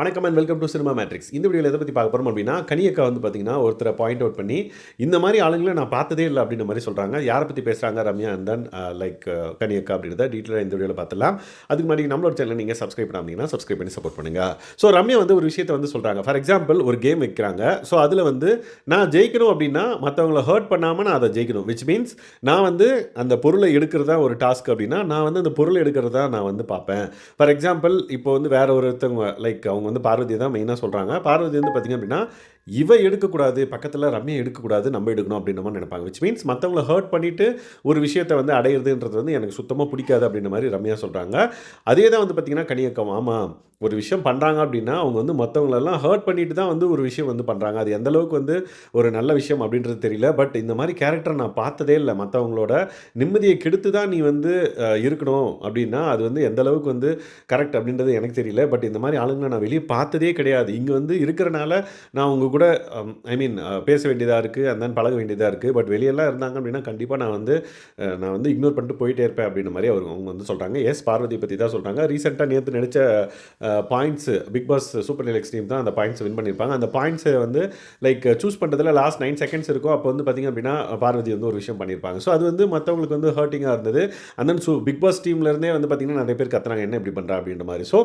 வணக்கம் and welcome to cinema matrix இந்த வீடியோவில் எதை பற்றி பார்க்க போகிறோம் அப்படின்னா கனியக்கா வந்து பார்த்தீங்கன்னா ஒருத்தரை பாயிண்ட் அவுட் பண்ணி இந்த மாதிரி ஆளுங்களை நான் பார்த்ததே இல்லை அப்படின்ற மாதிரி சொல்கிறாங்க யாரை பற்றி பேசுகிறாங்க ரம்யா அண்ட் தென் லைக் கனியக்கா அப்படின்றத டீட்டெயிலாக இந்த வீடியோவில் பார்த்துலாம் அதுக்கு முன்னாடி நம்மளோட சேனல் நீங்கள் சப்ஸ்கிரைப் பண்ணாமீங்கன்னா சப்ஸ்கிரைப் பண்ணி சப்போர்ட் பண்ணுங்கள் ஸோ ரம்யா வந்து ஒரு விஷயத்தை வந்து சொல்கிறாங்க ஃபார் எக்ஸாம்பிள் ஒரு கேம் வைக்கிறாங்க. ஸோ அதில் வந்து நான் ஜெயிக்கணும் அப்படின்னா மற்றவங்கள ஹர்ட் பண்ணாமல் நான் அதை ஜெயிக்கணும். விச் மீன்ஸ் நான் வந்து அந்த பொருளை எடுக்கிறதா ஒரு டாஸ்க் அப்படின்னா நான் வந்து அந்த பொருளை எடுக்கிறதா நான் வந்து பார்ப்பேன். ஃபார் எக்ஸாம்பிள் இப்போ வந்து வேற ஒருத்தவங்க லைக் அவங்க வந்து பார்வதி தான் மெயினாக சொல்கிறாங்க பார்வதி வந்து பார்த்திங்க அப்படின்னா இவ எடுக்கக்கூடாது பக்கத்தில் ரம்யா எடுக்கக்கூடாது நம்ம எடுக்கணும் அப்படின்ற மாதிரி நினைப்பாங்க. விச் மீன்ஸ் மற்றவங்கள ஹர்ட் பண்ணிவிட்டு ஒரு விஷயத்தை வந்து அடையிறதுன்றது வந்து எனக்கு சுத்தமாக பிடிக்காது அப்படின்ற மாதிரி ரம்யா சொல்கிறாங்க அதே தான் வந்து பார்த்திங்கன்னா கனியக்கம் ஆமாம் ஒரு விஷயம் பண்ணுறாங்க அப்படின்னா அவங்க வந்து மற்றவங்களெல்லாம் ஹர்ட் பண்ணிட்டு தான் வந்து ஒரு விஷயம் வந்து பண்ணுறாங்க அது எந்த அளவுக்கு வந்து ஒரு நல்ல விஷயம் அப்படின்றது தெரியல. பட் இந்த மாதிரி கேரக்டர் நான் பார்த்ததே இல்லை. மற்றவங்களோட நிம்மதியை கெடுத்து தான் நீ வந்து இருக்கணும் அப்படின்னா அது வந்து எந்த அளவுக்கு வந்து கரெக்ட் அப்படின்றது எனக்கு தெரியல. பட் இந்த மாதிரி ஆளுங்களை நான் வெளியே பார்த்ததே கிடையாது. இங்கே வந்து இருக்கிறனால நான் உங்கள் கூட um, ஐ மீன் uh, பேச வேண்டியதாக இருக்குது அந்த then பழக வேண்டியதாக இருக்குது பட் வெளியெல்லாம் இருந்தாங்க அப்படின்னா கண்டிப்பாக நான் வந்து uh, நான் வந்து இக்னோர் பண்ணிட்டு போயிட்டே இருப்பேன் அப்படின்ற மாதிரி அவர் அவங்க வந்து சொல்கிறாங்க எஸ் பார்வதி பற்றி தான் சொல்கிறாங்க ரீசெண்டாக நேற்று நடித்த points Bigg Boss super deluxe team தான் அந்த பாயிண்ட்ஸ் வின் பண்ணியிருப்பாங்க. அந்த பாயிண்ட்ஸை வந்து லைக் சூஸ் பண்ணுறதுல லாஸ்ட் நைன் செகண்ட்ஸ் இருக்கும் அப்போ வந்து பார்த்திங்க அப்படின்னா பார்வதி வந்து ஒரு விஷயம் பண்ணியிருப்பாங்க. ஸோ அது வந்து மற்றவங்களுக்கு வந்து ஹர்ட்டிங்காக இருந்தது. And then so Bigg Boss டீம்லேருந்தே வந்து பார்த்திங்கன்னா நிறைய பேர் கத்துறாங்க என்ன இப்படி பண்ணுறா அப்படின்ற மாதிரி. ஸோ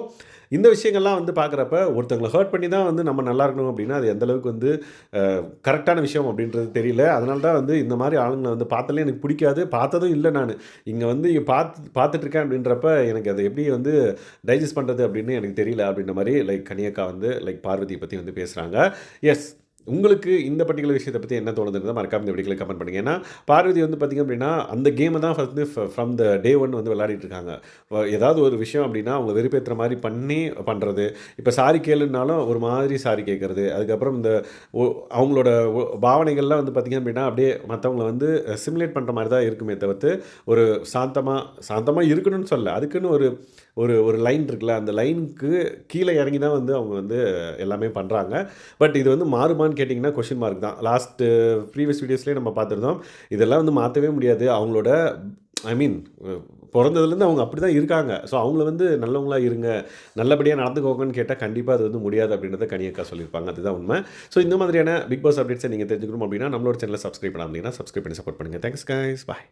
இந்த விஷயங்கள்லாம் வந்து பார்க்குறப்ப ஒருத்தங்களை ஹர்ட் பண்ணி தான் வந்து நம்ம நல்லா இருக்கணும் அப்படின்னா அது எந்த அளவுக்கு வந்து கரெக்டான விஷயம் அப்படின்றது தெரியல. அதனால தான் வந்து இந்த மாதிரி ஆளுங்களை வந்து பார்த்தாலே எனக்கு பிடிக்காது. பார்த்ததும் இல்லை நான். இங்கே வந்து பார்த்து பார்த்துட்ருக்கேன் அப்படின்றப்ப எனக்கு அதை எப்படி வந்து டைஜஸ்ட் பண்ணுறது அப்படின்னு எனக்கு தெரியல அப்படின்ற மாதிரி லைக் கனியக்கா வந்து லைக் பார்வதி பற்றி வந்து பேசுகிறாங்க எஸ் உங்களுக்கு இந்த பர்டிகுலர் விஷயத்தை பற்றி என்ன தோணுதுன்றதை மறக்காம இந்த வீடியோவில் கமெண்ட் பண்ணுங்கள் ஏன்னா பார்வதி வந்து பார்த்திங்க அப்படின்னா அந்த கேமை தான் first from the day one வந்து விளையாடிட்டு இருக்காங்க. ஏதாவது ஒரு விஷயம் அப்படின்னா அவங்க வெறுப்பேற்றுற மாதிரி பண்ணி பண்ணுறது இப்போ சாரி கேளுனாலும் ஒரு மாதிரி சாரி கேட்குறது அதுக்கப்புறம் இந்த அவங்களோட பாவனைகள்லாம் வந்து பார்த்திங்க அப்படின்னா அப்படியே மற்றவங்கள வந்து சிமுலேட் பண்ணுற மாதிரி தான் இருக்குமே தவிர்த்து ஒரு சாந்தமாக சாந்தமாக இருக்கணும்னு சொல்ல அதுக்குன்னு ஒரு ஒரு ஒரு லைன் இருக்குல்ல அந்த லைனுக்கு கீழே இறங்கி தான் வந்து அவங்க வந்து எல்லாமே பண்ணுறாங்க பட் இது வந்து மாறுமான்னு கேட்டிங்கன்னா கொஷின் மார்க் தான். லாஸ்ட்டு ப்ரீவியஸ் வீடியோஸ்லேயே நம்ம பார்த்துருந்தோம். இதெல்லாம் வந்து மாற்றவே முடியாது. அவங்களோட ஐ மீன் பிறந்ததுலேருந்து அவங்க அப்படி தான் இருக்காங்க. ஸோ அவங்கள வந்து நல்லவங்களா இருங்க. நல்லபடியாக நடந்துக்கோங்கன்னு கேட்டால் கண்டிப்பாக அது வந்து முடியாது அப்படின்றத கனியக்கா சொல்லியிருப்பாங்க. அதுதான் உண்மை. ஸோ இந்த மாதிரியான பிக் பாஸ் அப்டேட்ஸை நீங்கள் தெரிஞ்சுக்கணும் அப்படின்னா நம்மளோட சேனலை சப்ஸ்கிரைப் பண்ணாமல் சப்ஸ்கிரைப் பண்ணி சப்போர்ட் பண்ணுங்கள் தேங்க்ஸ் கைஸ் பாய்